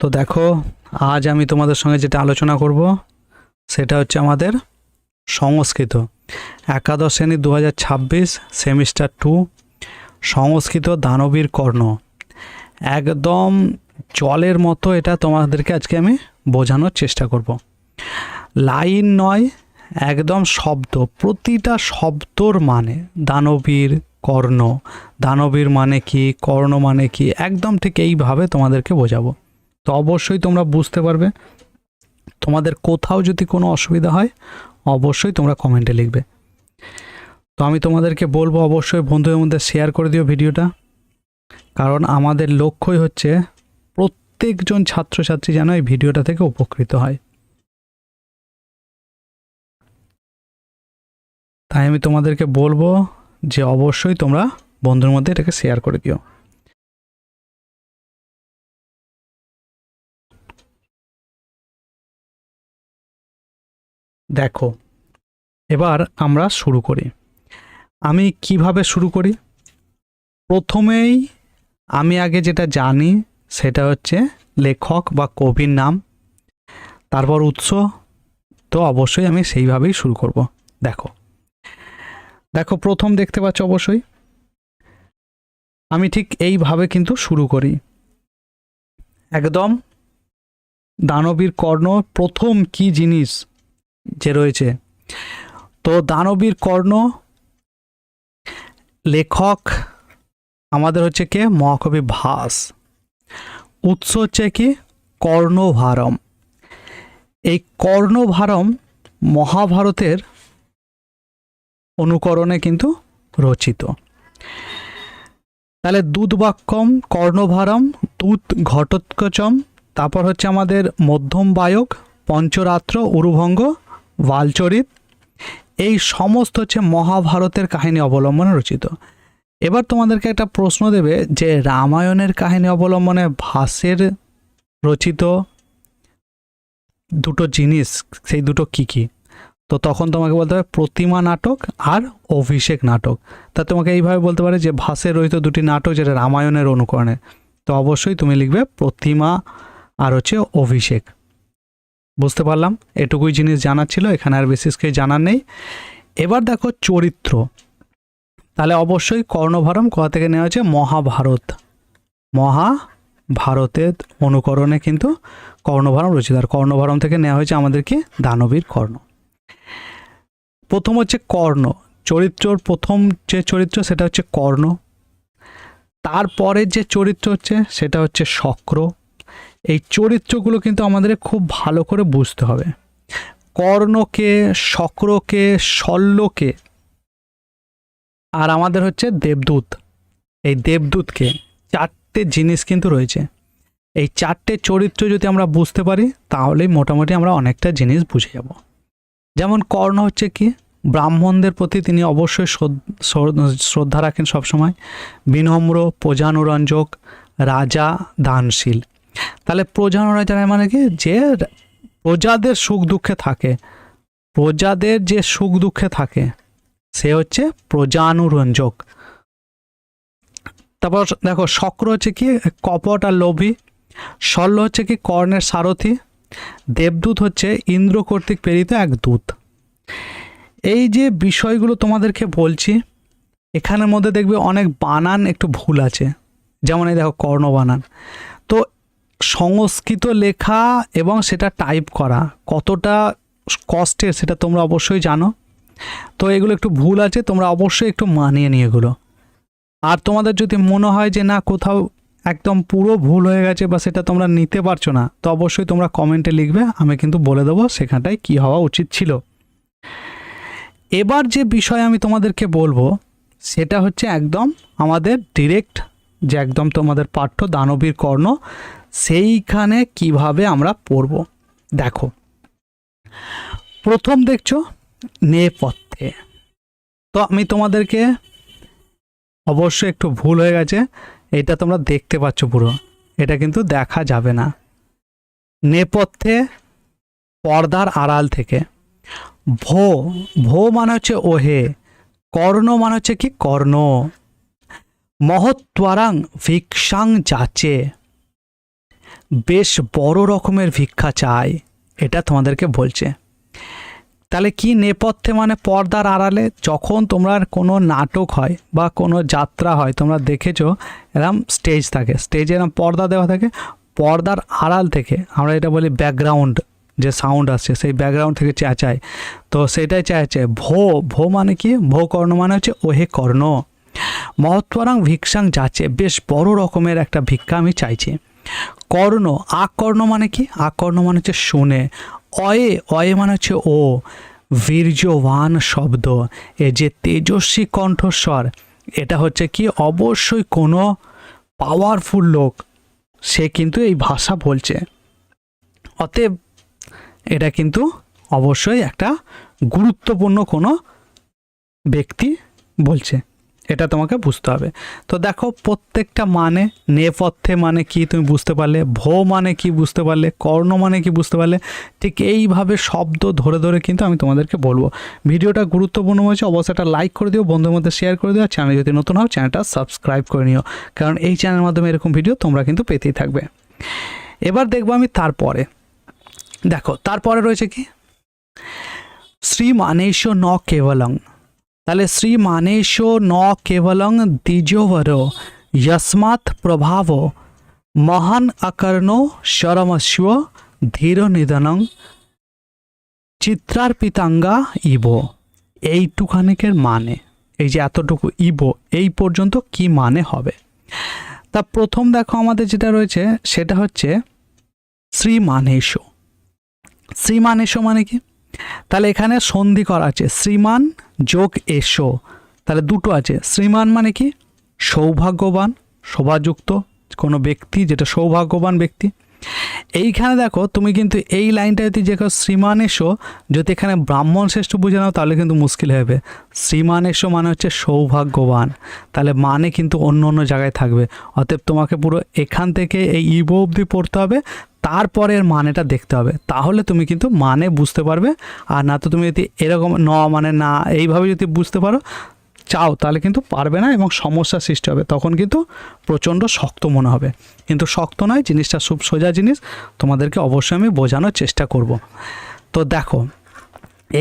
তো দেখো, আজ আমি তোমাদের সঙ্গে যেটা আলোচনা করব, সেটা হচ্ছে আমাদের সংস্কৃত। একাদশ শ্রেণি দু হাজার ছাব্বিশ, সেমিস্টার টু, সংস্কৃত দানবীর কর্ণ। একদম জলের মতো এটা তোমাদেরকে আজকে আমি বোঝানোর চেষ্টা করব। লাইন নয়, একদম শব্দ, প্রতিটা শব্দর মানে দানবীর কর্ণ। দানবীর মানে কি, কর্ণ মানে কি, একদম ঠিক এইভাবে তোমাদেরকে বোঝাবো। তো অবশ্যই তোমরা বুঝতে পারবে। তোমাদের কোথাও যদি কোনো অসুবিধা হয়, অবশ্যই তোমরা কমেন্টে লিখবে। তো আমি তোমাদেরকে বলব অবশ্যই বন্ধুদের মধ্যে শেয়ার করে দিও ভিডিওটা। কারণ আমাদের লক্ষ্যই হচ্ছে প্রত্যেকজন ছাত্রছাত্রী যেন এই ভিডিওটা থেকে উপকৃত হয়। তাই আমি তোমাদেরকে বলব যে অবশ্যই তোমরা বন্ধুর মধ্যে এটাকে শেয়ার করে দিও। দেখো। এবার আমরা শুরু করি। আমি কীভাবে শুরু করি? প্রথমেই আমি আগে যেটা জানি, সেটা হচ্ছে লেখক বা কবির নাম, তারপর উৎস, তো অবশ্যই আমি সেইভাবেই শুরু করব। দেখো। দেখো, প্রথম দেখতে পাচ্ছ অবশ্যই। আমি ঠিক এইভাবে কিন্তু শুরু করি। একদম দানবীর কর্ণ, প্রথম কি জিনিস? যে রয়েছে। তো দানবীর কর্ণ লেখক আমাদের হচ্ছে কে? মহাকবি ভাস উৎস হচ্ছে কি? কর্ণভারম। এই কর্ণভারম মহাভারতের অনুকরণে কিন্তু রচিত। তাহলে দুধ বাক্যম কর্ণভারম, দুধ ঘটোৎকচম, তারপর হচ্ছে আমাদের মধ্যম বায়ক, পঞ্চরাত্র, উরুভঙ্গ বালচরিত এই সমস্ত হচ্ছে মহাভারতের কাহিনী অবলম্বনে রচিত। এবার তোমাদেরকে একটা প্রশ্ন দেবে যে রামায়ণের কাহিনী অবলম্বনে ভাসের রচিত দুটো জিনিস, সেই দুটো কি কি? তো তখন তোমাকে বলতে হবে প্রতিমা নাটক আর অভিষেক নাটক। তা তোমাকে এইভাবে বলতে পারে যে ভাসের রচিত দুটি নাটক যেটা রামায়ণের অনুকরণে। তো অবশ্যই তুমি লিখবে প্রতিমা আর হচ্ছে অভিষেক। বুঝতে পারলাম? এটুকুই জিনিস জানার ছিল, এখানে আর বিশেষ কিছু জানার নেই। এবার দেখো চরিত্র। তাহলে অবশ্যই কর্ণভারম কোথা থেকে নেওয়া হয়েছে? মহাভারত। মহাভারতের অনুকরণে কিন্তু কর্ণভারম রচিত আর কর্ণভারম থেকে নেওয়া হয়েছে আমাদের কি? দানবীর কর্ণ। প্রথম হচ্ছে কর্ণ। চরিত্রর প্রথম যে চরিত্র, সেটা হচ্ছে কর্ণ। তারপরের যে চরিত্র হচ্ছে, সেটা হচ্ছে শক্র। এই চরিত্রগুলো কিন্তু আমাদের খুব ভালো করে বুঝতে হবে। কর্ণকে, শক্রকে, শল্যকে আর আমাদের হচ্ছে দেবদূত। এই দেবদূতকে চারটে জিনিস কিন্তু রয়েছে। এই চারটে চরিত্র যদি আমরা বুঝতে পারি, তাহলেই মোটামুটি আমরা অনেকটা জিনিস বুঝে যাব। যেমন কর্ণ হচ্ছে কি? ব্রাহ্মণদের প্রতি তিনি অবশ্যই শ্রদ্ধ- রাখেন সবসময়। বিনম্র, প্রজানুরঞ্জক, রাজা দানশীল। তাহলে প্রজানুরাজা মানে কি? যে প্রজাদের সুখ দুঃখে থাকে। প্রজাদের যে সুখ দুঃখে থাকে, সে হচ্ছে প্রজানুরঞ্জক। তারপর দেখো, শক্র হচ্ছে কি? কপট আর লোভী। শল্য হচ্ছে কি? কর্ণের সারথি। দেবদূত হচ্ছে ইন্দ্র কর্তৃক প্রেরিত এক দূত। এই যে বিষয়গুলো তোমাদেরকে বলছি, এখানের মধ্যে দেখবে অনেক বানান একটু ভুল আছে। যেমন এই দেখো কর্ণ বানান তো সংস্কৃত লেখা এবং সেটা টাইপ করা, কতটা কষ্টের সেটা তোমরা অবশ্যই জানো। তো এগুলো একটু ভুল আছে, তোমরা অবশ্যই একটু মানিয়ে নিয়ে এগুলো। আর তোমাদের যদি মনে হয় যে না, কোথাও একদম পুরো ভুল হয়ে গেছে বা সেটা তোমরা নিতে পারছ না, তো অবশ্যই তোমরা কমেন্টে লিখবে, আমি কিন্তু বলে দেবো সেখানটায় কি হওয়া উচিত ছিল। এবার যে বিষয় আমি তোমাদেরকে বলব, সেটা হচ্ছে একদম আমাদের ডিরেক্ট যে একদম তোমাদের পাঠ্য দানবীর কর্ণ সেইখানে কীভাবে আমরা পড়ব? দেখো। প্রথম দেখছ নেপথ্যে। তো আমি তোমাদেরকে অবশ্যই একটু ভুল হয়ে গেছে, এটা তোমরা দেখতে পাচ্ছ পুরো। এটা কিন্তু দেখা যাবে না। নেপথ্যে পর্দার আড়াল থেকে। ভো ভো মানে হচ্ছে ওহে, কর্ণ মানে হচ্ছে কি কর্ণ। মহত্বরাং ভিক্ষাং যাচে। বেশ বড় রকমের ভিক্ষা চায়, এটা তোমাদেরকে বলছে। তাহলে কি নেপথ্যে মানে পর্দার আড়ালে যখন তোমরা কোনো নাটক হয় বা কোনো যাত্রা হয়, তোমরা দেখেছ এরম স্টেজ থাকে। স্টেজে এরম পর্দা দেওয়া থাকে, পর্দার আড়াল থেকে, আমরা এটা বলি ব্যাকগ্রাউন্ড যে সাউন্ড আসছে, সেই ব্যাকগ্রাউন্ড থেকে চেঁচায় তো সেটাই চেঁচায় ভো ভো মানে কি? ভো কর্ণ মানে হচ্ছে ওহে কর্ণ। মহত্বরাং ভিক্ষাং যাচ্ছে, বেশ বড় রকমের একটা ভিক্ষা আমি চাইছি। কর্ণ, আকর্ণ মানে কি? আকর্ণ মানে হচ্ছে শুনে। অয়ে অয়ে মানে হচ্ছে ও। বীর্যবান শব্দ। এ যে তেজস্বী কণ্ঠস্বর, এটা হচ্ছে কি? অবশ্যই কোনো পাওয়ারফুল লোক, সে কিন্তু এই ভাষা বলছে। অতএব এটা কিন্তু অবশ্যই একটা গুরুত্বপূর্ণ কোনো ব্যক্তি বলছে। এটা তোমাকে বুঝতে হবে। তো দেখো, প্রত্যেকটা মানে নেপথ্যে মানে কি তুমি বুঝতে পারলে, ভো মানে কি বুঝতে পারলে, কর্ণ মানে কি বুঝতে পারলে, ঠিক এইভাবে শব্দ ধরে ধরে কিন্তু আমি তোমাদেরকে বলব। ভিডিওটা গুরুত্বপূর্ণ হয়েছে, অবশ্যই একটা লাইক করে দিও বন্ধুর মধ্যে শেয়ার করে দিও চ্যানেল যদি নতুন হও চ্যানেলটা সাবস্ক্রাইব করে নিও। কারণ এই চ্যানেলের মাধ্যমে এরকম ভিডিও তোমরা কিন্তু পেতেই থাকবে। এবার দেখব আমি তারপরে। দেখো, তারপরে রয়েছে কি? শ্রী মানেশ ন কেবলং। তাহলে শ্রী মানেশ ন কেবলং দ্বিজোবর যস্মাৎ প্রভাব মহান অকর্ণ শরমস্ব ধীর নিধনং চিত্রার্পিতাঙ্গা ইব। এইটুখানিকের মানে এই যে এতটুকু ইব, এই পর্যন্ত কি মানে হবে? তা প্রথম দেখো আমাদের যেটা রয়েছে, সেটা হচ্ছে শ্রী মানেশ শ্রীমানেশ মানে কি? তাহলে এখানে সন্ধি করা আছে। শ্রীমান যোগ এসো। তাহলে দুটো আছে। শ্রীমান মানে কি? সৌভাগ্যবান, শোভাযুক্ত কোনো ব্যক্তি যেটা সৌভাগ্যবান ব্যক্তি। এইখানে দেখো, তুমি কিন্তু এই লাইনটা যদি যে শ্রীমান এসো, যদি এখানে ব্রাহ্মণ শ্রেষ্ঠ বুঝে নাও, তাহলে কিন্তু মুশকিল হবে। শ্রীমান এসো মানে হচ্ছে সৌভাগ্যবান। তাহলে মানে কিন্তু অন্য অন্য জায়গায় থাকবে। অতএব তোমাকে পুরো এখান থেকে এই ইবো অবধি পড়তে হবে, তারপরের মানেটা দেখতে হবে। তাহলে তুমি কিন্তু মানে বুঝতে পারবে। আর না তো তুমি যদি এরকম ন মানে না, এইভাবে যদি বুঝতে পারো চাও, তাহলে কিন্তু পারবে না এবং সমস্যার সৃষ্টি হবে। তখন কিন্তু প্রচণ্ড শক্ত মনে হবে। কিন্তু শক্ত নয়, জিনিসটা খুব সোজা জিনিস। তোমাদেরকে অবশ্যই আমি বোঝানোর চেষ্টা করব। তো দেখো,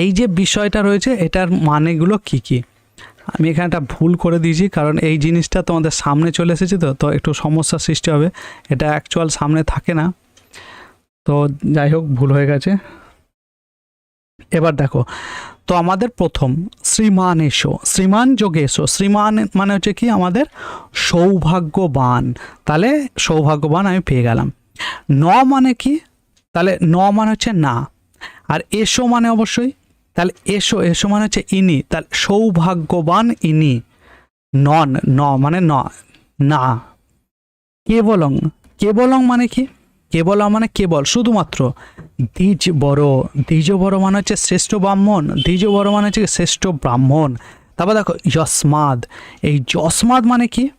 এই যে বিষয়টা রয়েছে, এটার মানেগুলো কি কি? আমি এখানে একটা ভুল করে দিয়েছি, কারণ এই জিনিসটা তোমাদের সামনে চলে এসেছে তো তো একটু সমস্যার সৃষ্টি হবে। এটা অ্যাকচুয়াল সামনে থাকে না। তো যাই হোক, ভুল হয়ে গেছে। এবার দেখো, তো আমাদের প্রথম শ্রীমান এসো, শ্রীমান যোগে এসো। শ্রীমান মানে হচ্ছে কি? আমাদের সৌভাগ্যবান। তাহলে সৌভাগ্যবান আমি পেয়ে গেলাম। ন মানে কি? তাহলে ন মানে হচ্ছে না। আর এসো মানে অবশ্যই? তাহলে এসো এসো মানে হচ্ছে ইনি। তাহলে সৌভাগ্যবান ইনি। নন, ন মানে ন, না। কেবলং। কেবলং মানে কি? কেবল মানে কেবল, শুধুমাত্র। দ্বিজ বড় দ্বিজ বড় মানে হচ্ছে শ্রেষ্ঠ ব্রাহ্মণ, দ্বিজ বড় মানে হচ্ছে শ্রেষ্ঠ ব্রাহ্মণ। তারপর দেখো, যস্মাদ। এই যস্মাদ মানে কি?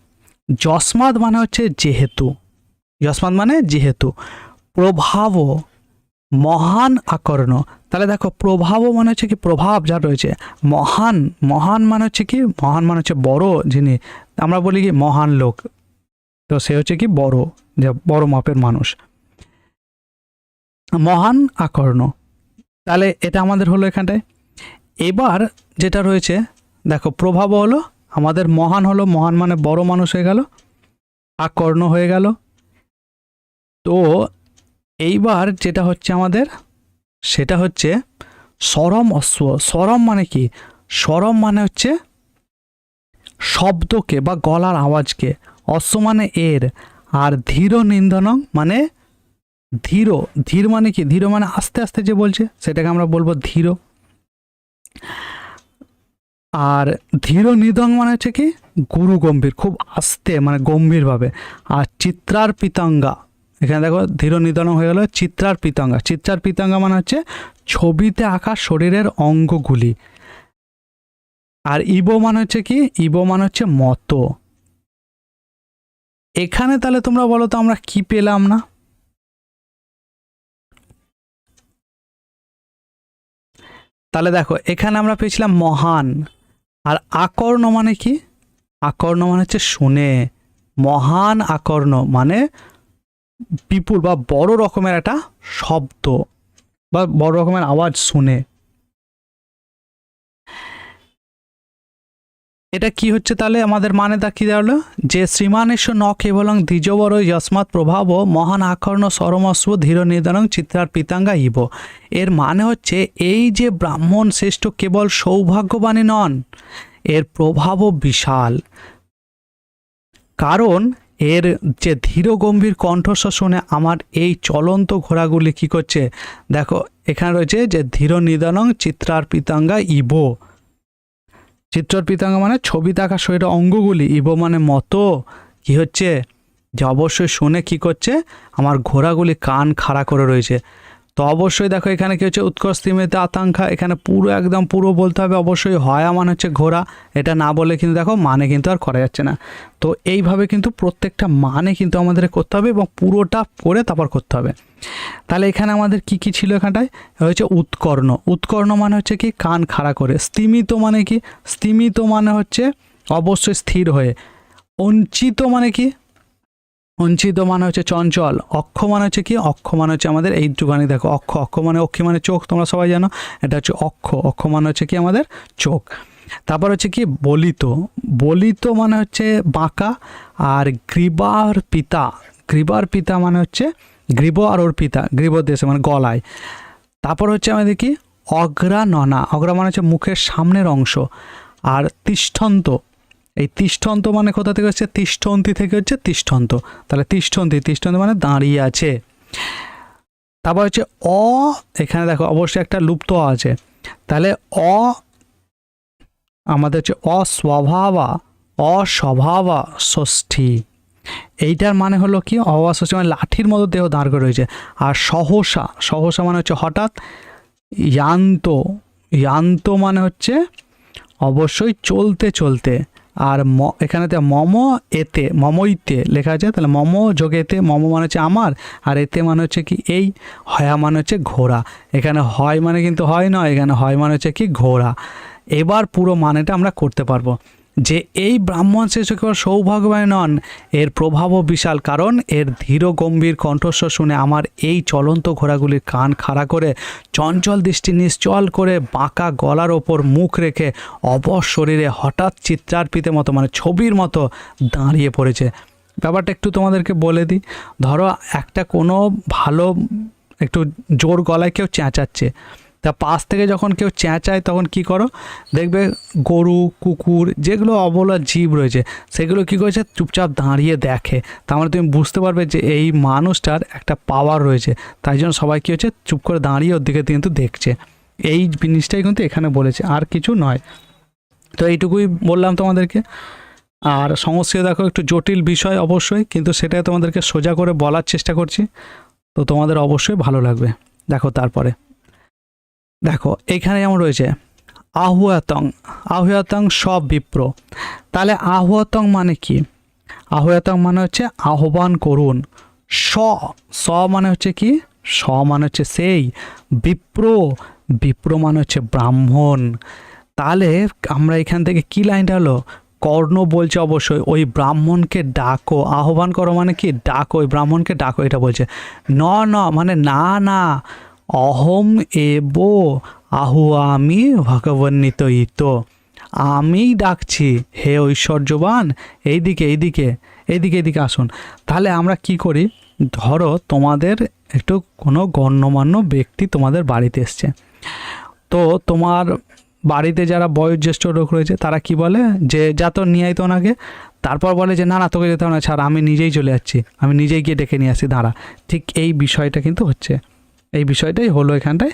যস্মাদ মানে হচ্ছে যেহেতু। যস্মাদ মানে যেহেতু। প্রভাব মহান আকর্ণ। তাহলে দেখো, প্রভাব মানে হচ্ছে কি প্রভাব যা রয়েছে? মহান মহান মানে হচ্ছে কি? মহান মানে হচ্ছে বড় যিনি। আমরা বলি কি মহান লোক। তো সে হচ্ছে কি বড়, যে বড় মাপের মানুষ। মহান আকর্ণ। তাহলে এটা আমাদের হলো এখানটায়। এবার যেটা রয়েছে, দেখো প্রভাব হলো, আমাদের মহান হলো, মহান মানে বড় মানুষ হয়ে গেল, আকর্ণ হয়ে গেল। তো এইবার যেটা হচ্ছে আমাদের, সেটা হচ্ছে সরম অশ্ব। সরম মানে কি? সরম মানে হচ্ছে শব্দকে বা গলার আওয়াজকে। অশ্ব মানে এর। আর ধীর নিন্দনং মানে ধীর ধীর মানে কি? ধীর মানে আস্তে আস্তে যে বলছে, সেটাকে আমরা বলব ধীর। আর ধীর নিদং মানে হচ্ছে কি? গুরু গম্ভীর, খুব আস্তে মানে গম্ভীরভাবে। আর চিত্রার পিতাঙ্গা, এখানে দেখো ধীর নিধন হয়ে গেল, চিত্রার পিতাঙ্গা। চিত্রার পিতাঙ্গা মানে হচ্ছে ছবিতে আঁকা শরীরের অঙ্গগুলি। আর ইবো মানে হচ্ছে কি? ইবো মানে হচ্ছে মতো। এখানে তাহলে তোমরা বলো তো আমরা কি পেলাম না? তাহলে দেখো, এখানে আমরা পেয়েছিলাম মহান। আর আকর্ণ মানে কি? আকর্ণ মানে হচ্ছে শুনে। মহান আকর্ণ মানে বিপুল বা বড় রকমের একটা শব্দ বা বড় রকমের আওয়াজ শুনে। এটা কি হচ্ছে তাহলে? আমাদের মানে তা কি দাঁড়াল? যে শ্রীমানেশ ন কেবলং দ্বিজবর যস্মাৎ প্রভাব মহান আকর্ণ সরমস্ব ধীর নিদানং চিত্রার পিতাঙ্গা ইব। এর মানে হচ্ছে এই যে ব্রাহ্মণ শ্রেষ্ঠ কেবল সৌভাগ্যবানই নন, এর প্রভাবও বিশাল। কারণ এর যে ধীর গম্ভীর কণ্ঠস্বর শুনে আমার এই চলন্ত ঘোড়াগুলি কি করছে? দেখো, এখানে রয়েছে যে ধীর নিদানং চিত্রার পিতাঙ্গা ইবো। চিত্রার পিতাঙ্গা মানে ছবি তাকা শরীরের অঙ্গগুলি, ইবো মানে মতো। কি হচ্ছে? যে অবশ্যই শুনে কি করছে? আমার ঘোড়াগুলি কান খাড়া করে রয়েছে। তো অবশ্যই দেখো এখানে কি হচ্ছে? উৎকর্ষ তিমিতে আকাঙ্ক্ষা। এখানে পুরো একদম পুরো বলতে হবে অবশ্যই হয়া মানে হচ্ছে ঘোড়া। এটা না বলে কিন্তু দেখো মানে কিন্তু আর করা যাচ্ছে না। তো এইভাবে কিন্তু প্রত্যেকটা মানে কিন্তু আমাদের করতে হবে এবং পুরোটা করে তারপর করতে হবে। তাহলে এখানে আমাদের কি কি ছিল এখানটায়? হচ্ছে উৎকর্ণ। উৎকর্ণ মানে হচ্ছে কি, কান খাড়া করে। স্তিমিত মানে কি? স্তিমিত মানে হচ্ছে অবশ্যই স্থির হয়ে। অঞ্চিত মানে কি? অঞ্চিত মানে হচ্ছে চঞ্চল। অক্ষ মানে হচ্ছে কি? অক্ষ মানে হচ্ছে আমাদের এই এইটুখানি দেখো। অক্ষ অক্ষ মানে অক্ষী মানে চোখ, তোমরা সবাই জানো। এটা হচ্ছে অক্ষ। অক্ষ মানে হচ্ছে কি আমাদের চোখ। তারপর হচ্ছে কি? বলিত। বলিত মানে হচ্ছে বাঁকা। আর গ্রীবার পিতা গ্রীবার পিতা মানে হচ্ছে গ্রীব আর ওর পিতা, গ্রীব দেশে মানে গলায়। তারপর হচ্ছে আমাদের কি? অগ্রা ননা অগ্রা মানে হচ্ছে মুখের সামনের অংশ। আর তিষ্ঠন্ত। এই তিষ্ঠন্ত মানে কোথা থেকে হচ্ছে? তিষ্ঠন্তি থেকে হচ্ছে তিষ্ঠন্ত। তাহলে তিষ্ঠন্তি, তিষ্ঠন্ত মানে দাঁড়িয়ে আছে। তারপর হচ্ছে অ, এখানে দেখো অবশ্যই একটা লুপ্ত আছে। তাহলে অ, আমাদের হচ্ছে অস্বভাবা অস্বভাবা ষষ্ঠী। এইটার মানে হলো কি? অবাস হচ্ছে মানে লাঠির মতো দেহ দাঁড় করে রয়েছে। আর সহসা সহসা মানে হচ্ছে হঠাৎ ইয়ান্ত ইয়ান্ত মানে হচ্ছে অবশ্যই চলতে চলতে। আর ম, এখানেতে মম, এতে মমইতে লেখা আছে। তাহলে মম যোগ এতে, মম মানে হচ্ছে আমার, আর এতে মানে হচ্ছে কি এই, হয়া মানে হচ্ছে ঘোড়া। এখানে হয় মানে কিন্তু হয় নয়, এখানে হয় মানে হচ্ছে কি ঘোড়া। এবার পুরো মানেটা আমরা করতে পারব। যে এই ব্রাহ্মণ শিশু কেবল সৌভাগ্যবান নন। এর প্রভাবও বিশাল, কারণ এর ধীর গম্ভীর কণ্ঠস্বর শুনে আমার এই চলন্ত ঘোড়াগুলির কান খাড়া করে চঞ্চল দৃষ্টি নিশ্চল করে বাঁকা গলার ওপর মুখ রেখে অবশ শরীরে হঠাৎ চিত্রার্পিতের মতো মানে ছবির মতো দাঁড়িয়ে পড়েছে। ব্যাপারটা একটু তোমাদেরকে বলে দিই। ধরো একটা কোনো ভালো, একটু জোর গলায় কেউ চেঁচাচ্ছে। তা পাশ থেকে যখন কেউ চেঁচায় তখন কি করো? দেখবে গরু, কুকুর যেগুলো অবলা জীব রয়েছে, সেগুলো কি করেছে? চুপচাপ দাঁড়িয়ে দেখে। তার মানে তুমি বুঝতে পারবে যে এই মানুষটার একটা পাওয়ার রয়েছে। তাই জন্য সবাই কী হচ্ছে? চুপ করে দাঁড়িয়ে ওর দিকে কিন্তু দেখছে। এই জিনিসটাই কিন্তু এখানে বলেছে, আর কিছু নয়। তো এইটুকুই বললাম তোমাদেরকে। আর সংস্কৃত দেখো, একটু জটিল বিষয় অবশ্যই, কিন্তু সেটাই তোমাদেরকে সোজা করে বলার চেষ্টা করছি। তো তোমাদের অবশ্যই ভালো লাগবে। দেখো তারপরে। দেখো, এখানে যেমন রয়েছে আহুয়াতং আহুয়াতং সব বিপ্র। তাহলে আহুয়াতং মানে কি? আহুয়াতং মানে হচ্ছে আহ্বান করুন। স স মানে হচ্ছে কি? স মানে হচ্ছে সেই। বিপ্র বিপ্র মানে হচ্ছে ব্রাহ্মণ। তাহলে আমরা এখান থেকে কি লাইনটা হলো কর্ণ বলছে অবশ্যই, ওই ব্রাহ্মণকে ডাকো। আহ্বান করো মানে কি? ডাকো, ওই ব্রাহ্মণকে ডাকো, এটা বলছে। ন ন মানে না না। অহম এব আহুয়ামি ভগবন্বিত ইত। আমি ডাকছি, হে ঐশ্বর্যবান, এইদিকে এইদিকে এইদিকে এইদিকে আসুন। তাহলে আমরা কি করি? ধরো তোমাদের একটু কোনো গণ্যমান্য ব্যক্তি তোমাদের বাড়িতে এসছে। তো তোমার বাড়িতে যারা বয়োজ্যেষ্ঠ লোক রয়েছে, তারা কি বলে? যে, যা তো নিয়ে আইতো ওনাকে তারপর বলে যে, না না, তোকে যেতে হবে না, ছাড়, আমি নিজেই চলে যাচ্ছি। আমি নিজেই গিয়ে ডেকে নিয়ে আসি দাঁড়া। ঠিক এই বিষয়টা কিন্তু হচ্ছে। এই বিষয়টাই হলো এখানটায়।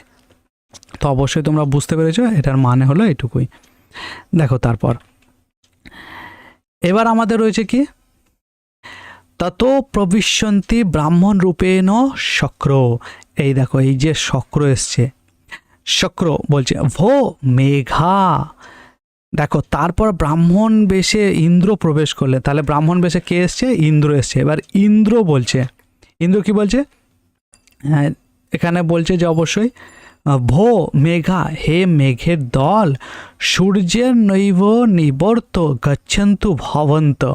তো অবশ্যই তোমরা বুঝতে পেরেছ, এটার মানে হলো এটুকুই। দেখো তারপর। এবার আমাদের রয়েছে কি? তত প্রবিশ্যন্তি ব্রাহ্মণ রূপেণ শক্র। এই দেখো, এই যে শক্র এসছে। শক্র বলছে, ভো মেঘা। দেখো, তারপর ব্রাহ্মণ বেশে ইন্দ্র প্রবেশ করলে, তাহলে ব্রাহ্মণ বেশে কে এসছে? ইন্দ্র এসছে। এবার ইন্দ্র বলছে, ইন্দ্র কি বলছে? হ্যাঁ এখানে বলছে যে অবশ্যই, ভো মেঘা, হে মেঘের দল, সূর্যের নৈব নিবর্ত, গচ্ছন্তু ভবন্ত।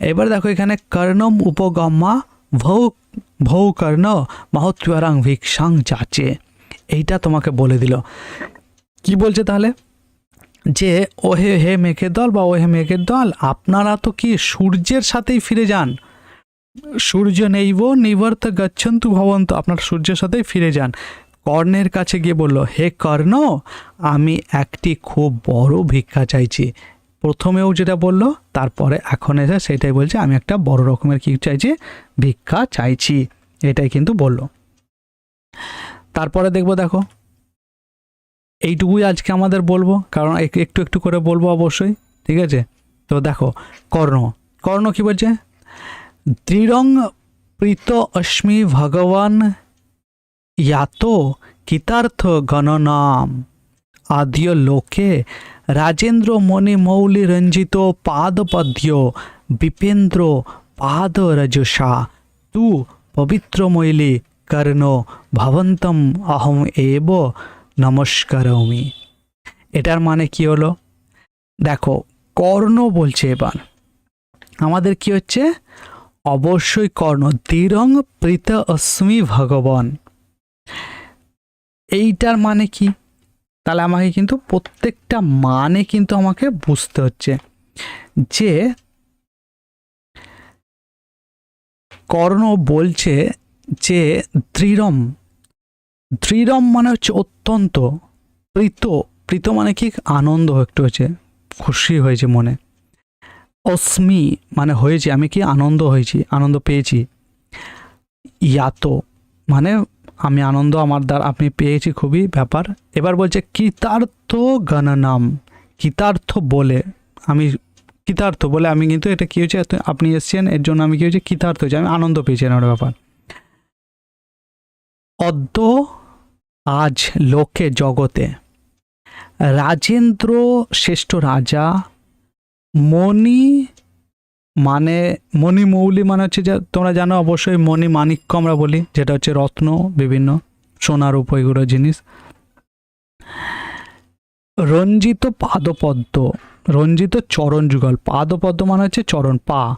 এবার দেখো এখানে কর্ণম উপগম্মা, ভৌ ভৌ কর্ণ মহত্বরাং ভিক্ষাং যাচে। এইটা তোমাকে বলে দিল। কি বলছে তাহলে? যে ও হে হে মেঘের দল বা ও হে মেঘের দল, আপনারা তো কি সূর্যের সাথেই ফিরে যান? সূর্য নেইব, নিবর্ত গচ্ছন্তু ভবন্ত। আপনার সূর্যের সাথেই ফিরে যান। কর্ণের কাছে গিয়ে বলল, হে কর্ণ, আমি একটি খুব বড় ভিক্ষা চাইছি। প্রথমেও যেটা বলল, তারপরে এখন এসে সেটাই বলছে, আমি একটা বড় রকমের কি চাইছি? ভিক্ষা চাইছি। এটাই কিন্তু বলল। তারপরে দেখব, দেখো, এইটুকুই আজকে আমাদের বলব, কারণ এক- একটু একটু করে বলব অবশ্যই, ঠিক আছে? তো দেখো, কর্ণ কর্ণ কি বলছে? দৃঢ়ং প্রীত অস্মি ভগবান ইয়াত কৃতার্থ গণনাম। আদ্য লোকে রাজেন্দ্র মণি মৌলি রঞ্জিত পাদপদ্য বিপেন্দ্র পাদ রজসা তু পবিত্রমৈলি কর্ণ ভবন্তম অহম এব নমস্কারমি। এটার মানে কি হলো? দেখো, কর্ণ বলছে এবার। আমাদের কি হচ্ছে? অবশ্যই কর্ণ দৃঢ়ং প্রীত অস্মি ভগবান। এইটার মানে কি? তাহলে আমাকে কিন্তু প্রত্যেকটা মানে কিন্তু আমাকে বুঝতে হচ্ছে। যে কর্ণ বলছে যে দৃঢ়ম। দৃঢ়ম মানে হচ্ছে অত্যন্ত। প্রীত। প্রীত মানে কি? আনন্দ একটু হচ্ছে, খুশি হয়েছে মনে। অস্মি মানে হয়েছে, আমি কি আনন্দ হয়েছি, আনন্দ পেয়েছি। ইয়াত মানে আমি আনন্দ আমার দ্বারা আপনি পেয়েছি খুবই ব্যাপার। এবার বলছে, কৃতার্থ গণনাম, কৃতার্থ বলে, আমি কৃতার্থ বলে, আমি কিন্তু এটা কি হয়েছে আপনি এসছেন, এর জন্য আমি কি হয়েছে, কৃতার্থ হয়েছে, আমি আনন্দ পেয়েছি এর ব্যাপার। অদ্য আজ লোকে জগতে, রাজেন্দ্র শ্রেষ্ঠ রাজা মণি মানে মণি মৌলি মানে হচ্ছে যে, তোমরা জানো অবশ্যই মণি মাণিক্য আমরা বলি, যেটা হচ্ছে রত্ন, বিভিন্ন সোনার উপ এগুলো জিনিস। রঞ্জিত পাদপদ্ম, রঞ্জিত চরণ যুগল, পাদপদ্ম মানে হচ্ছে চরণ, পা।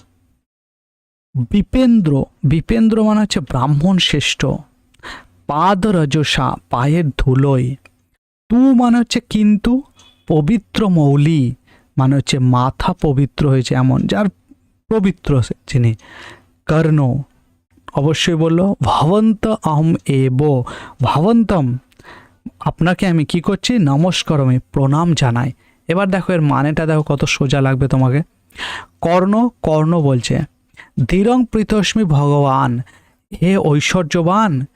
বিপেন্দ্র বিপেন্দ্র মানে হচ্ছে ব্রাহ্মণ শ্রেষ্ঠ। পাদ রজসা পায়ের ধুলোয়। তু মানে হচ্ছে কিন্তু পবিত্র মৌলি। মানে হচ্ছে মাথা পবিত্র হয়েছে এমন, যার পবিত্র যিনি কর্ণ। অবশ্যই বলল, ভবন্ত আহম এব, ভাবন্তম, আপনাকে আমি কি করছি? নমস্কার আমি প্রণাম জানাই। এবার দেখো, এর মানেটা দেখো, কত সোজা লাগবে তোমাকে। কর্ণ কর্ণ বলছে, ধীরং প্রীতস্মি ভগবান, হে ঐশ্বর্যবান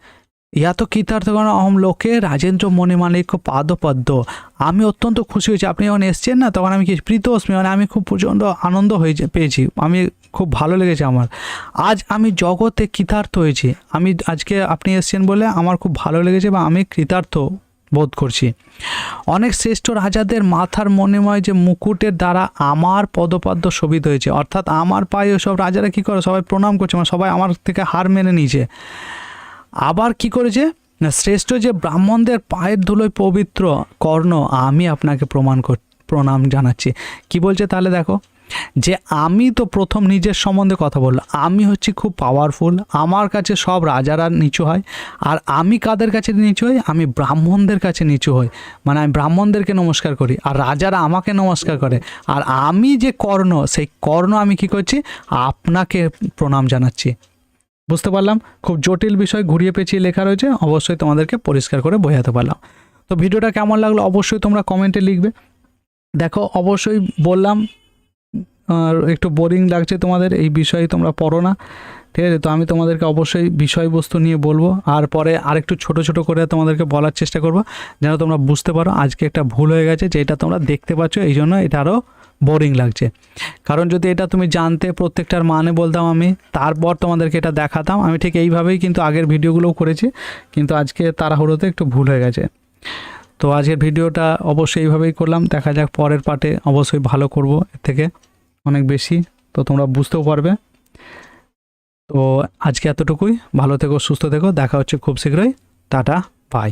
ইয়া তো কৃতার্থগণ অহম লোকে রাজেন্দ্র মণিমালিক পাদপদ্ম আমি অত্যন্ত খুশি হয়েছি। আপনি যখন এসছেন না, তখন আমি কি প্রীতস্মি মানে আমি খুব প্রচণ্ড আনন্দ হয়েছে, পেয়েছি। আমি খুব ভালো লেগেছে আমার। আজ আমি জগতে কৃতার্থ হয়েছি। আমি আজকে আপনি এসছেন বলে আমার খুব ভালো লেগেছে বা আমি কৃতার্থ বোধ করছি। অনেক শ্রেষ্ঠ রাজাদের মাথার মনেময় যে মুকুটের দ্বারা আমার পদপাদ্য শোভিত হয়েছে। অর্থাৎ আমার পায়ে সব রাজারা কি করে? সবাই প্রণাম করছে মানে সবাই আমার থেকে হার মেনে নিয়েছে। আবার কি করেছে? না, শ্রেষ্ঠ যে ব্রাহ্মণদের পায়ের ধুলোয় পবিত্র কর্ণ, আমি আপনাকে প্রমাণ কর, প্রণাম জানাচ্ছি। কি বলছে তাহলে দেখো? যে আমি তো প্রথম নিজের সম্বন্ধে কথা বললাম। আমি হচ্ছি খুব পাওয়ারফুল আমার কাছে সব রাজারা নিচু হয়। আর আমি কাদের কাছে নিচু হই? আমি ব্রাহ্মণদের কাছে নিচু হই। মানে আমি ব্রাহ্মণদেরকে নমস্কার করি, আর রাজারা আমাকে নমস্কার করে। আর আমি যে কর্ণ, সেই কর্ণ আমি কি করছি? আপনাকে প্রণাম জানাচ্ছি। বুঝতে পারলাম। খুব জটিল বিষয়, ঘুরিয়ে পেঁচিয়ে লেখা রয়েছে। অবশ্যই তোমাদেরকে পরিষ্কার করে বোঝাতে পারলাম। তো ভিডিওটা কেমন লাগল অবশ্যই তোমরা কমেন্টে লিখবে। দেখো, অবশ্যই বললাম, আর একটু বোরিং লাগছে তোমাদের, এই বিষয়ে তোমরা পড়ো না। ঠিক আছে? তো আমি তোমাদেরকে অবশ্যই বিষয়বস্তু নিয়ে বলব। আর পরে আরেকটু ছোট ছোট করে তোমাদেরকে বলার চেষ্টা করব। যেন তোমরা বুঝতে পারো, আজকে একটা ভুল হয়ে গেছে, যেটা তোমরা দেখতে পাচ্ছ, এই জন্য এটা আরও বোরিং লাগছে। কারণ যদি এটা তুমি জানতে প্রত্যেকটার মানে বলতাম আমি, তারপর তোমাদেরকে এটা দেখাতাম, আমি ঠিক এইভাবেই কিন্তু আগের ভিডিওগুলোও করেছি, কিন্তু আজকে তাড়াহুড়োতে একটু ভুল হয়ে গেছে। তো আজকের ভিডিওটা অবশ্যই এইভাবেই করলাম, দেখা যাক পরের পার্টে অবশ্যই ভালো করব, এর থেকে অনেক বেশি, তো তোমরা বুঝতেও পারবে। তো আজকে এতটুকুই, ভালো থেকো, সুস্থ থেকো, দেখা হচ্ছে খুব শীঘ্রই, টাটা বাই